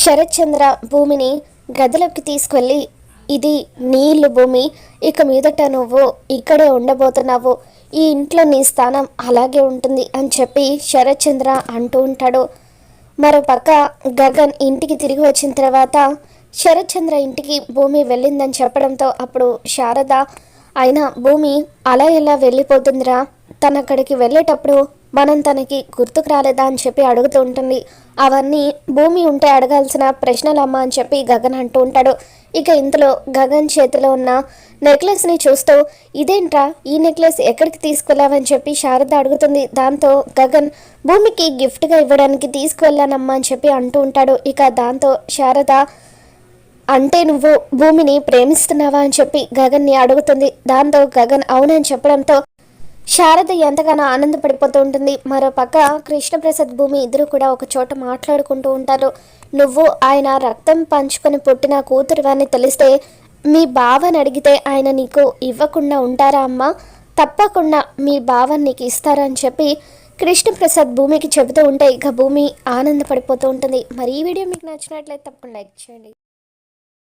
శరత్చంద్ర భూమిని గదిలోకి తీసుకెళ్ళి ఇది నీళ్ళు భూమి ఇక మీదట నువ్వు ఇక్కడే ఉండబోతున్నావు. ఈ ఇంట్లో నీ స్థానం అలాగే ఉంటుంది అని చెప్పి శరత్చంద్ర అంటూ ఉంటాడు. మరోపక్క గగన్ ఇంటికి తిరిగి వచ్చిన తర్వాత శరత్చంద్ర ఇంటికి భూమి వెళ్ళిందని చెప్పడంతో అప్పుడు శారద అయినా భూమి అలా ఎలా వెళ్ళిపోతుందిరా? తన అక్కడికి వెళ్ళేటప్పుడు మనం తనకి గుర్తుకు రాలేదా అని చెప్పి అడుగుతూ ఉంటుంది. అవన్నీ భూమి ఉంటే అడగాల్సిన ప్రశ్నలమ్మా అని చెప్పి గగన్ అంటూ ఉంటాడు. ఇక ఇంతలో గగన్ చేతిలో ఉన్న నెక్లెస్ని చూస్తూ ఇదేంట్రా? ఈ నెక్లెస్ ఎక్కడికి తీసుకెళ్ళావని చెప్పి శారద అడుగుతుంది. దాంతో గగన్ భూమికి గిఫ్ట్గా ఇవ్వడానికి తీసుకువెళ్ళానమ్మా అని చెప్పి అంటూ ఉంటాడు. ఇక దాంతో శారద అంటే నువ్వు భూమిని ప్రేమిస్తున్నావా అని చెప్పి గగన్ని అడుగుతుంది. దాంతో గగన్ అవునని చెప్పడంతో శారద ఎంతగానో ఆనందపడిపోతూ ఉంటుంది. మరో పక్క కృష్ణప్రసాద్ భూమి ఇద్దరు కూడా ఒక చోట మాట్లాడుకుంటూ ఉంటారు. నువ్వు ఆయన రక్తం పంచుకొని పుట్టిన కూతురు అని తెలిస్తే మీ బావని అడిగితే ఆయన నీకు ఇవ్వకుండా ఉంటారా అమ్మా? తప్పకుండా మీ బావని నీకు ఇస్తారని చెప్పి కృష్ణప్రసాద్ భూమికి చెబుతూ ఉంటే ఇక భూమి ఆనందపడిపోతూ ఉంటుంది. మరి ఈ వీడియో మీకు నచ్చినట్లయితే తప్పకుండా లైక్ చేయండి.